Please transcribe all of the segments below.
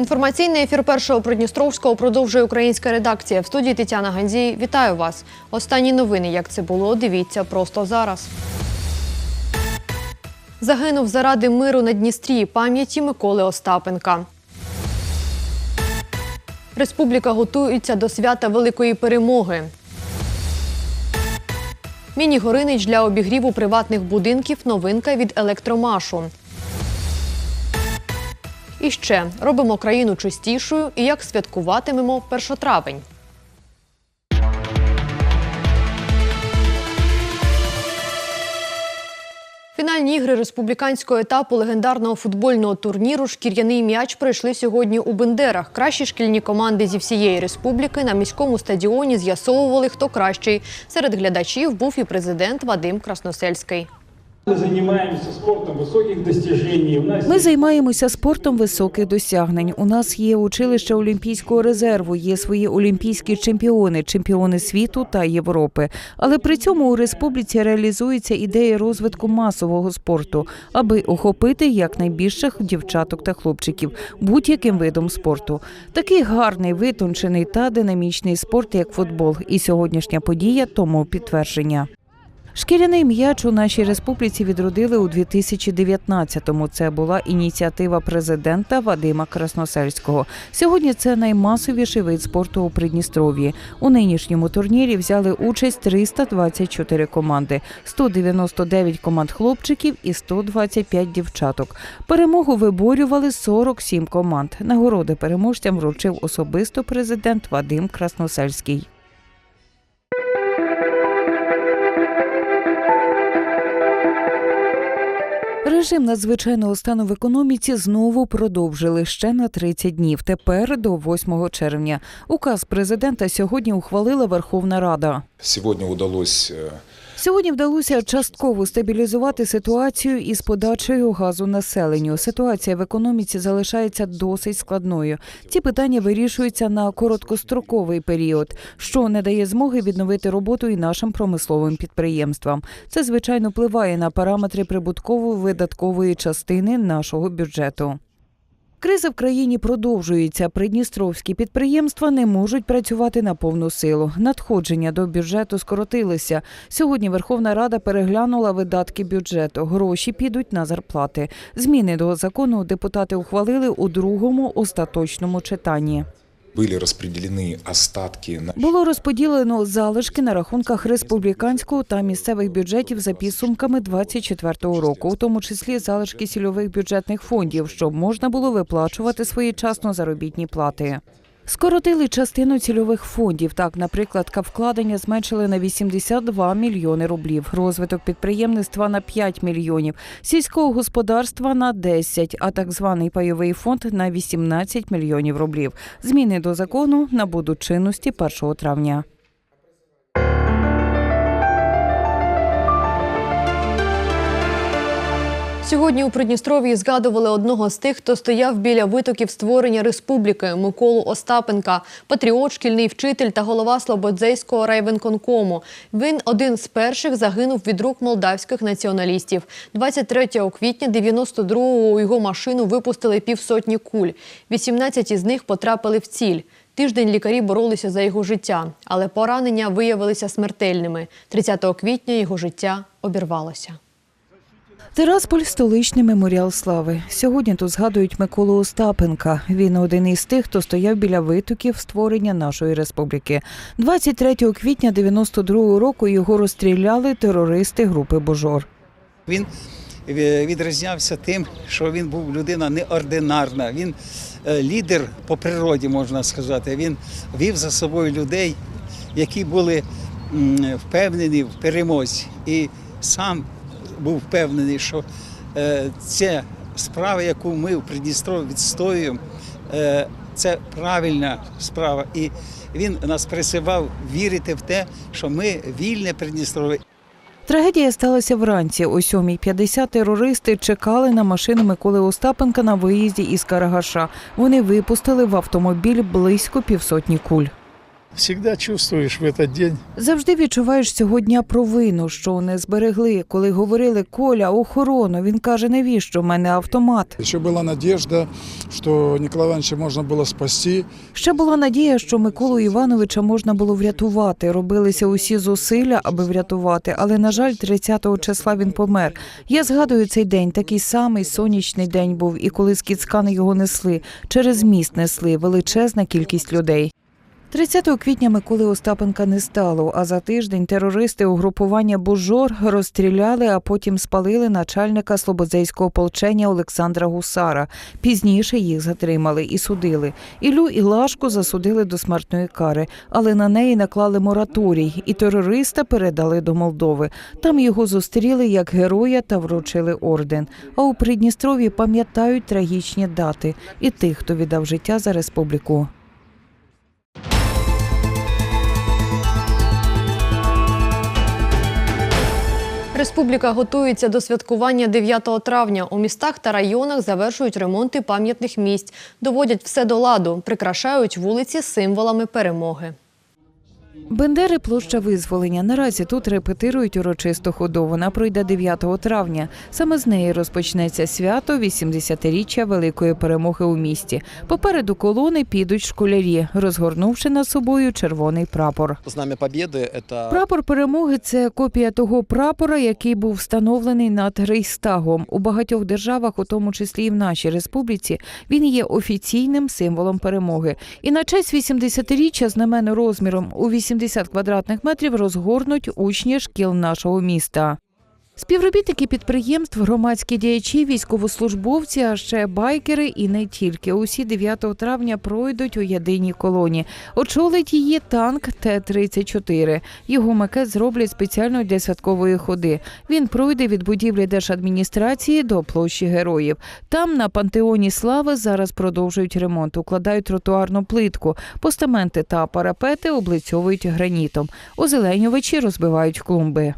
Інформаційний ефір першого Придністровського продовжує українська редакція. В студії Тетяна Гандзій. Вітаю вас. Останні новини, як це було, дивіться просто зараз. Загинув заради миру на Дністрі пам'яті Миколи Остапенка. Республіка готується до свята Великої перемоги. Міні-горинич для обігріву приватних будинків. Новинка від електромашу. І ще робимо країну чистішою і як святкуватимемо першотравень. Фінальні ігри республіканського етапу легендарного футбольного турніру Шкір'яний м'яч пройшли сьогодні у Бендерах. Кращі шкільні команди зі всієї республіки на міському стадіоні з'ясовували, хто кращий. Серед глядачів був і президент Вадим Красносельський. Ми займаємося спортом високих досягнень. У нас є училище Олімпійського резерву, є свої олімпійські чемпіони, чемпіони світу та Європи. Але при цьому у республіці реалізується ідея розвитку масового спорту, аби охопити якнайбільших дівчаток та хлопчиків будь-яким видом спорту. Такий гарний, витончений та динамічний спорт, як футбол, і сьогоднішня подія тому підтвердження. Шкіряний м'яч у нашій республіці відродили у 2019-му. Це була ініціатива президента Вадима Красносельського. Сьогодні це наймасовіший вид спорту у Придністров'ї. У нинішньому турнірі взяли участь 324 команди, 199 команд хлопчиків і 125 дівчаток. Перемогу виборювали 47 команд. Нагороди переможцям вручив особисто президент Вадим Красносельський. Режим надзвичайного стану в економіці знову продовжили ще на 30 днів. Тепер до 8 червня. Указ президента сьогодні ухвалила Верховна Рада. Сьогодні удалось э, Сьогодні вдалося частково стабілізувати ситуацію із подачею газу населенню. Ситуація в економіці залишається досить складною. Ці питання вирішуються на короткостроковий період, що не дає змоги відновити роботу і нашим промисловим підприємствам. Це звичайно впливає на параметри прибутково-видаткової частини нашого бюджету. Криза в країні продовжується. Придністровські підприємства не можуть працювати на повну силу. Надходження до бюджету скоротилися. Сьогодні Верховна Рада переглянула видатки бюджету. Гроші підуть на зарплати. Зміни до закону депутати ухвалили у другому остаточному читанні. Были розподілені остатки Було розподілено залишки на рахунках республіканського та місцевих бюджетів за підсумками 2024 року, у тому числі залишки сільових бюджетних фондів, щоб можна було виплачувати своєчасно заробітні плати. Скоротили частину цільових фондів. Так, наприклад, вкладення зменшили на 82 мільйони рублів, розвиток підприємництва на 5 мільйонів, сільського господарства на 10, а так званий пайовий фонд на 18 мільйонів рублів. Зміни до закону набудуть чинності 1 травня. Сьогодні у Придністров'ї згадували одного з тих, хто стояв біля витоків створення республіки Миколу Остапенка, патріот, шкільний вчитель та голова Слободзейського райвенконкому. Він один з перших загинув від рук молдавських націоналістів. 23 квітня 92-го у його машину випустили півсотні куль. 18 із них потрапили в ціль. Тиждень лікарі боролися за його життя, але поранення виявилися смертельними. 30 квітня його життя обірвалося. Тирасполь столичний меморіал слави. Сьогодні тут згадують Миколу Остапенка. Він один із тих, хто стояв біля витоків створення нашої республіки. 23 квітня 92 року його розстріляли терористи групи Божор. Він е, відрізнявся тим, що він був людина неординарна. Він е, лідер по природі, можна сказати. Він вів за собою людей, які були впевнені в перемозі. І сам був впевнений, що е, ця справа, яку ми в Придністров'ї відстоюємо, е, це правильна справа. І він нас присивав вірити в те, що ми вільне Придністров'я. Трагедія сталася вранці. О 7.50 терористи чекали на машину Миколи Остапенка на виїзді із Карагаша. Вони випустили в автомобіль близько півсотні куль. Всегда чувствуешь в этот день Завжди відчуваєш цього дня провину, що не зберегли. Коли говорили Коля, охорону, він каже, навіщо в мене автомат. Еще была надежда, что Николая Ивановича можно было спасти. Ще була надія, що Миколу Івановича можна було врятувати. Робилися усі зусилля, аби врятувати. Але на жаль, 30-го числа він помер. Я згадую цей день. Такий самий сонячний день був. І коли з Кіцкани його несли, через міст несли величезна кількість людей. 30 квітня Миколи Остапенка не стало, а за тиждень терористи угрупування Бужор розстріляли, а потім спалили начальника Слободзейського ополчення Олександра Гусара. Пізніше їх затримали і судили. Ілю і Лашку засудили до смертної кари, але на неї наклали мораторій, і терориста передали до Молдови. Там його зустріли як героя та вручили орден. А у Придністров'ї пам'ятають трагічні дати і тих, хто віддав життя за республіку. Республіка готується до святкування 9 травня. У містах та районах завершують ремонти пам'ятних місць, доводять все до ладу, прикрашають вулиці символами перемоги. Бендери площа визволення. Наразі тут репетирують урочисту ходу. Вона пройде 9 травня. Саме з неї розпочнеться свято 80-річчя великої перемоги у місті. Попереду колони підуть школярі, розгорнувши над собою червоний прапор. Знамя Победы – это Прапор перемоги це копія того прапора, який був встановлений над Рейхстагом. У багатьох державах, у тому числі і в нашій республіці, він є офіційним символом перемоги. І на честь 80-річчя знамено розміром у 80 квадратних метрів розгорнуть учні шкіл нашого міста. Співробітники підприємств, громадські діячі, військовослужбовці, а ще байкери і не тільки. Усі 9 травня пройдуть у єдиній колоні. Очолить її танк Т-34. Його макет зроблять спеціально для святкової ходи. Він пройде від будівлі держадміністрації до площі героїв. Там на пантеоні слави зараз продовжують ремонт, укладають тротуарну плитку, постаменти та парапети облицьовують гранітом. Озеленювачі розбивають клумби.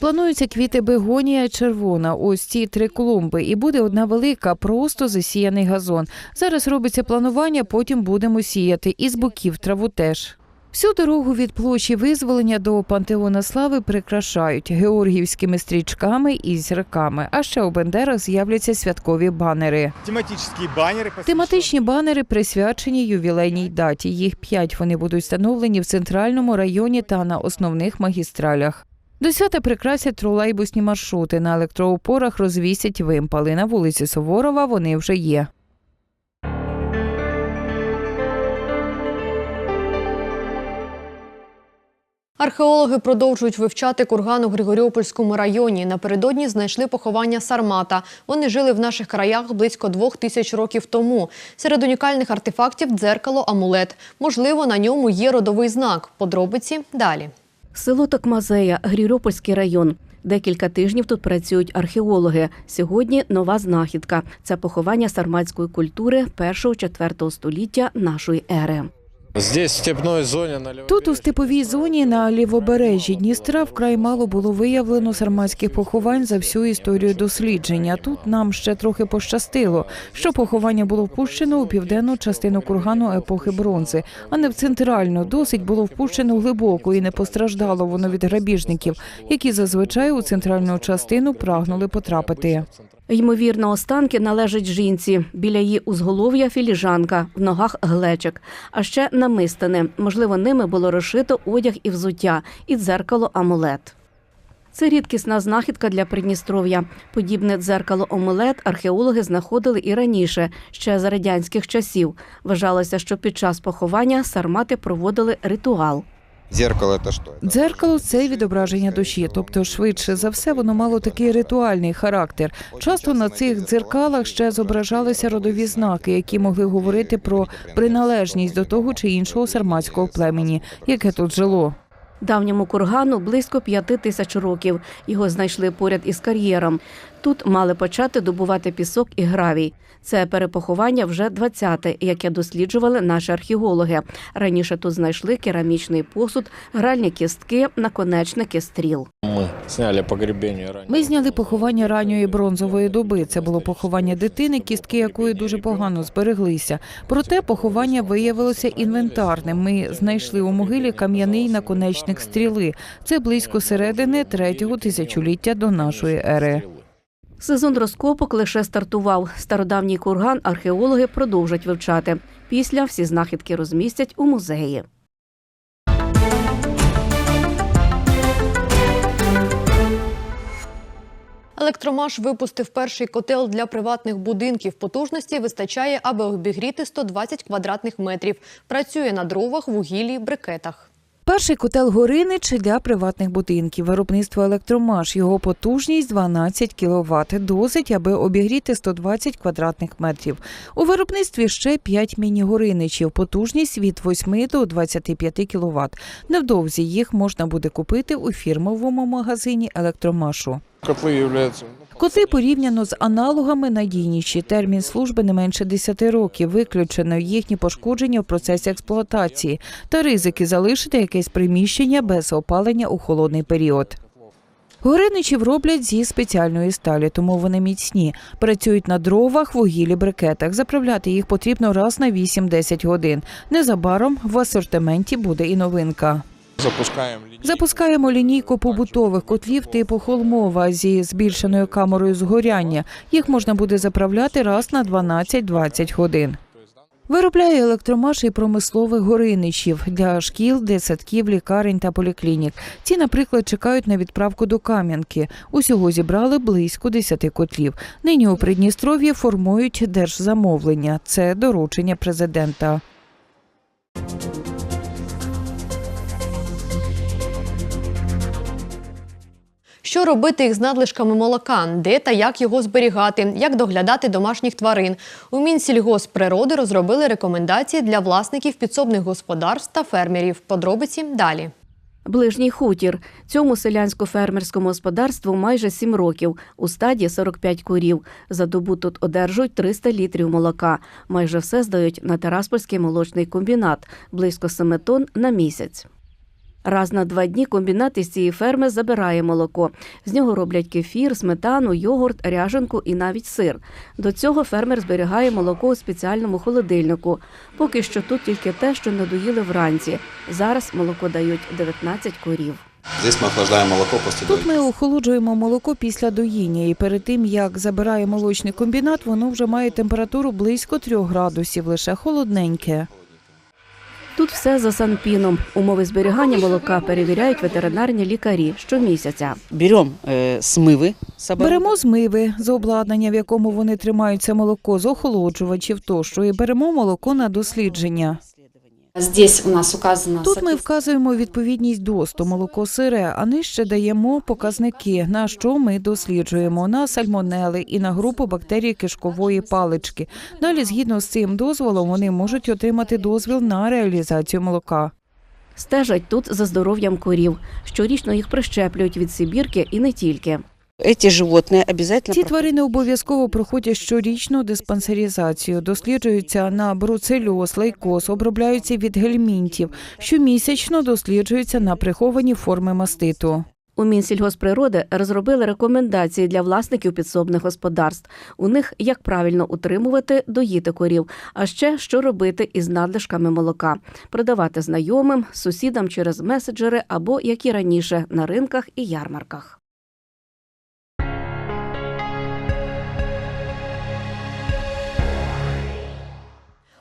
Плануються квіти бегонія червона. Ось ці три клумби, і буде одна велика, просто засіяний газон. Зараз робиться планування, потім будемо сіяти. І з боків траву теж. Всю дорогу від площі визволення до пантеона слави прикрашають георгіївськими стрічками і зірками. А ще у Бендерах з'являться святкові банери. Тематические баннеры. Тематичні банери присвячені ювілейній даті. Їх п'ять вони будуть встановлені в центральному районі та на основних магістралях. До свята прикрасять тролейбусні маршрути. На електроопорах розвісять вимпали. На вулиці Суворова вони вже є. Археологи продовжують вивчати курган у Григоріопольському районі. Напередодні знайшли поховання сармата. Вони жили в наших краях близько двох тисяч років тому. Серед унікальних артефактів дзеркало, амулет. Можливо, на ньому є родовий знак. Подробиці далі. село Токмазея, Грірьопольський район. Декілька тижнів тут працюють археологи. Сьогодні нова знахідка. Це поховання сарматської культури 1-4 століття нашої ери. Тут у степовій зоні на лівобережжі Дністра вкрай мало було виявлено сарматських поховань за всю історію дослідження. Тут нам ще трохи пощастило, що поховання було впущено у південну частину кургану епохи бронзи, а не в центральну. Досить було впущено глибоко і не постраждало воно від грабіжників, які зазвичай у центральну частину прагнули потрапити. Ймовірно, останки належать жінці. Біля її узголов'я філіжанка, в ногах глечик, а ще намистини. Можливо, ними було розшито одяг і взуття, і дзеркало амулет. Це рідкісна знахідка для Придністров'я. Подібне дзеркало омелет археологи знаходили і раніше, ще за радянських часів. Вважалося, що під час поховання сармати проводили ритуал. Зеркало это що? Дзеркало це відображення душі, тобто швидше за все воно мало такий ритуальний характер. Часто на цих дзеркалах ще зображалися родові знаки, які могли говорити про приналежність до того чи іншого сарматського племені, яке тут жило. Давньому кургану близько п'яти тисяч років. Його знайшли поряд із кар'єром. Тут мали почати добувати пісок і гравій. Це перепоховання вже 20-те, яке досліджували наші археологи. Раніше тут знайшли керамічний посуд, гральні кістки, наконечники стріл. Мы сняли погребение ранее. Ми зняли поховання ранньої бронзової доби. Це було поховання дитини, кістки якої дуже погано збереглися. Проте поховання виявилося інвентарним. Ми знайшли у могилі кам'яний наконечник стріли. Це близько середини третього тисячоліття до нашої ери. Сезон розкопок лише стартував. Стародавній курган археологи продовжать вивчати. Після всі знахідки розмістять у музеї. Електромаш випустив перший котел для приватних будинків. Потужності вистачає, аби обігріти 120 квадратних метрів. Працює на дровах, вугіллі, брикетах. Перший котел Горинич для приватних будинків. Виробництво електромаш. Його потужність 12 кВт. Досить, аби обігріти 120 квадратних метрів. У виробництві ще 5 міні-гориничів. Потужність від 8 до 25 кВт. Невдовзі їх можна буде купити у фірмовому магазині електромашу. Котлы являются Коти порівняно з аналогами надійніші. Термін служби не менше 10 років. Виключено їхні пошкодження в процесі експлуатації та ризики залишити якесь приміщення без опалення у холодний період. Гориничів роблять зі спеціальної сталі, тому вони міцні. Працюють на дровах, вугіллі, брикетах. Заправляти їх потрібно раз на 8-10 годин. Незабаром в асортименті буде і новинка. Запускаємо лінійку побутових котлів типу холмова зі збільшеною камерою згоряння. Їх можна буде заправляти раз на 12-20 годин. Виробляє електромаш і промислових гориничів для шкіл, дитсадків, лікарень та поліклінік. Ці, наприклад, чекають на відправку до Кам'янки. Усього зібрали близько 10 котлів. Нині у Придністров'ї формують держзамовлення. Це доручення президента. Що робити із надлишками молока? Де та як його зберігати? Як доглядати домашніх тварин? У Мінсільгосприроди розробили рекомендації для власників підсобних господарств та фермерів. Подробиці далі. Ближній хутір. Цьому селянсько-фермерському господарству майже 7 років. У стаді 45 курів. За добу тут одержують 300 літрів молока. Майже все здають на Тераспольський молочний комбінат – близько 7 тонн на місяць. Раз на два дні комбінат із цієї ферми забирає молоко. З нього роблять кефір, сметану, йогурт, ряженку і навіть сир. До цього фермер зберігає молоко у спеціальному холодильнику. Поки що тут тільки те, що надоїли вранці. Зараз молоко дають 19 корів. Здесь мы охлаждаем молоко после Тут ми охолоджуємо молоко після доїння, і перед тим як забирає молочний комбінат, воно вже має температуру близько 3 градусів, лише холодненьке. Тут все за санпіном. Умови зберігання молока перевіряють ветеринарні лікарі щомісяця. Берем э, смывы с оборудования. Беремо змиви з обладнання, в якому вони тримаються молоко, з охолоджувачів тощо, і беремо молоко на дослідження. Здесь у нас указано... Тут ми вказуємо відповідність ДОСТу, молоко сире, а нижче даємо показники, на що ми досліджуємо на сальмонели і на групу бактерій кишкової палички. Далі, згідно з цим дозволом, вони можуть отримати дозвіл на реалізацію молока. Стежать тут за здоров'ям корів. Щорічно їх прищеплюють від сибірки і не тільки. Эти животные обязательно Ці тварини обов'язково проходять щорічну диспансеризацію, досліджуються на бруцельоз, лейкоз, обробляються від гельмінтів. Щомісячно досліджуються на приховані форми маститу. У Мінсільгосприроди розробили рекомендації для власників підсобних господарств. У них як правильно утримувати, доїти корів, а ще що робити із надлишками молока, продавати знайомим, сусідам через меседжери або як і раніше на ринках і ярмарках.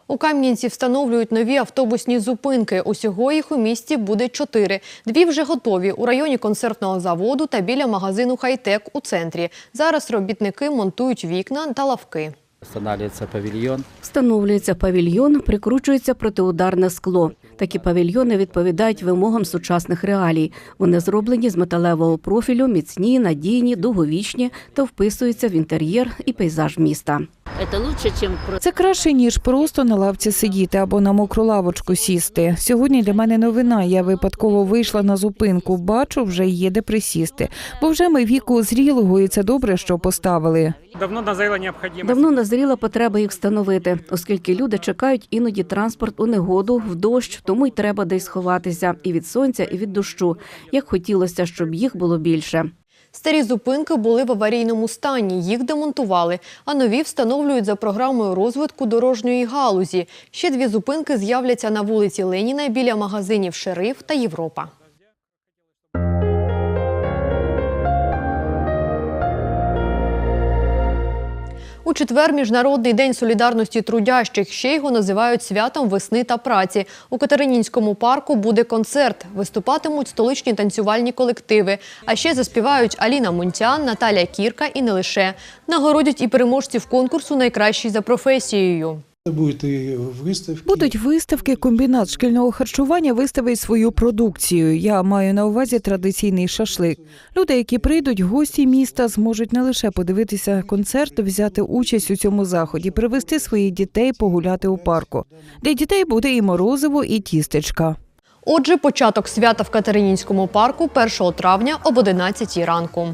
У Кам'янці встановлюють нові автобусні зупинки. Усього їх у місті буде чотири. Дві вже готові у районі концертного заводу та біля магазину Хайтек у центрі. Зараз робітники монтують вікна та лавки. Встановлюється павільйон. Встановлюється павільйон, прикручується протиударне скло. Такі павільйони відповідають вимогам сучасних реалій. Вони зроблені з металевого профілю, міцні, надійні, довговічні та вписуються в інтер'єр і пейзаж міста. Це краще ніж просто на лавці сидіти або на мокру лавочку сісти. Сьогодні для мене новина. Я випадково вийшла на зупинку. Бачу, вже є де присісти. Бо вже ми віку зрілого, і це добре, що поставили. Давно назрела необходимость. Давно назріла потреба їх встановити, оскільки люди чекають іноді транспорт у негоду, в дощ, тому й треба десь сховатися і від сонця, і від дощу. Як хотілося, щоб їх було більше. Старі зупинки були в аварійному стані, їх демонтували, а нові встановлюють за програмою розвитку дорожньої галузі. Ще дві зупинки з'являться на вулиці Леніна біля магазинів Шериф та Європа. У четвер Міжнародний день солідарності трудящих. Ще його називають святом весни та праці. У Катеринінському парку буде концерт. Виступатимуть столичні танцювальні колективи. А ще заспівають Аліна Мунтян, Наталя Кірка і не лише. Нагородять і переможців конкурсу найкращий за професією. Будут и выставки. Будуть виставки. Комбінат шкільного харчування виставить свою продукцію. Я маю на увазі традиційний шашлик. Люди, які прийдуть, гості міста, зможуть не лише подивитися концерт, взяти участь у цьому заході, привезти своїх дітей погуляти у парку. Для дітей буде і морозиво, і тістечка. Отже, початок свята в Катеринінському парку 1 травня об 11 ранку.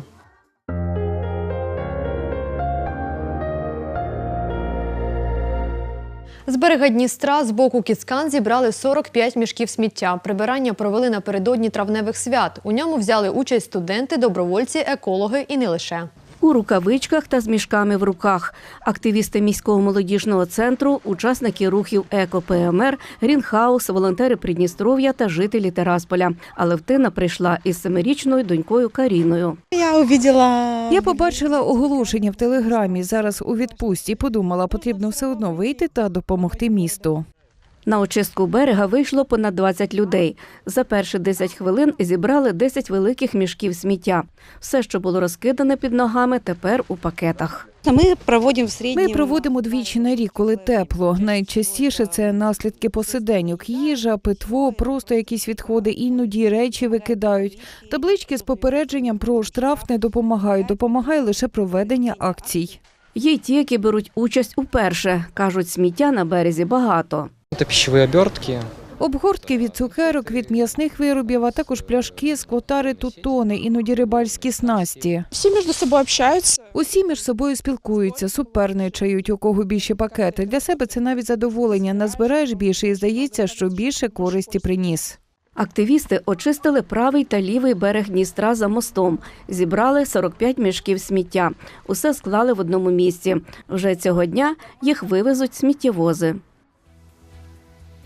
З берега Дністра з боку Кіцкан зібрали 45 мішків сміття. Прибирання провели напередодні травневих свят. У ньому взяли участь студенти, добровольці, екологи і не лише. У рукавичках та з мішками в руках. Активісти міського молодіжного центру, учасники рухів Еко ПМР, Грінхаус, волонтери Придністров'я та жителі Терасполя. Але втина прийшла із семирічною донькою Каріною. Я увидела... Я побачила оголошення в телеграмі. Зараз у відпустці. Подумала, потрібно все одно вийти та допомогти місту. На очистку берега вийшло понад 20 людей. За перші 10 хвилин зібрали 10 великих мішків сміття. Все, що було розкидане під ногами, тепер у пакетах. Мы проводим. Ми проводимо двічі на рік, коли тепло. Найчастіше це наслідки посиденьок, їжа, питво, просто якісь відходи, іноді речі викидають. Таблички з попередженням про штраф не допомагають. Допомагає лише проведення акцій. Є й ті, які беруть участь уперше. Кажуть, сміття на березі багато. Это пищевые обертки. Обгортки від цукерок, від м'ясних виробів, а також пляшки, склотари, тутони, іноді рибальські снасті. Все между собой общаются. Усі між собою спілкуються, суперничають, у кого більші пакети. Для себе це навіть задоволення. Назбираєш більше і здається, що більше користі приніс. Активісти очистили правий та лівий берег Дністра за мостом. Зібрали 45 мішків сміття. Усе склали в одному місці. Вже цього дня їх вивезуть сміттєвози.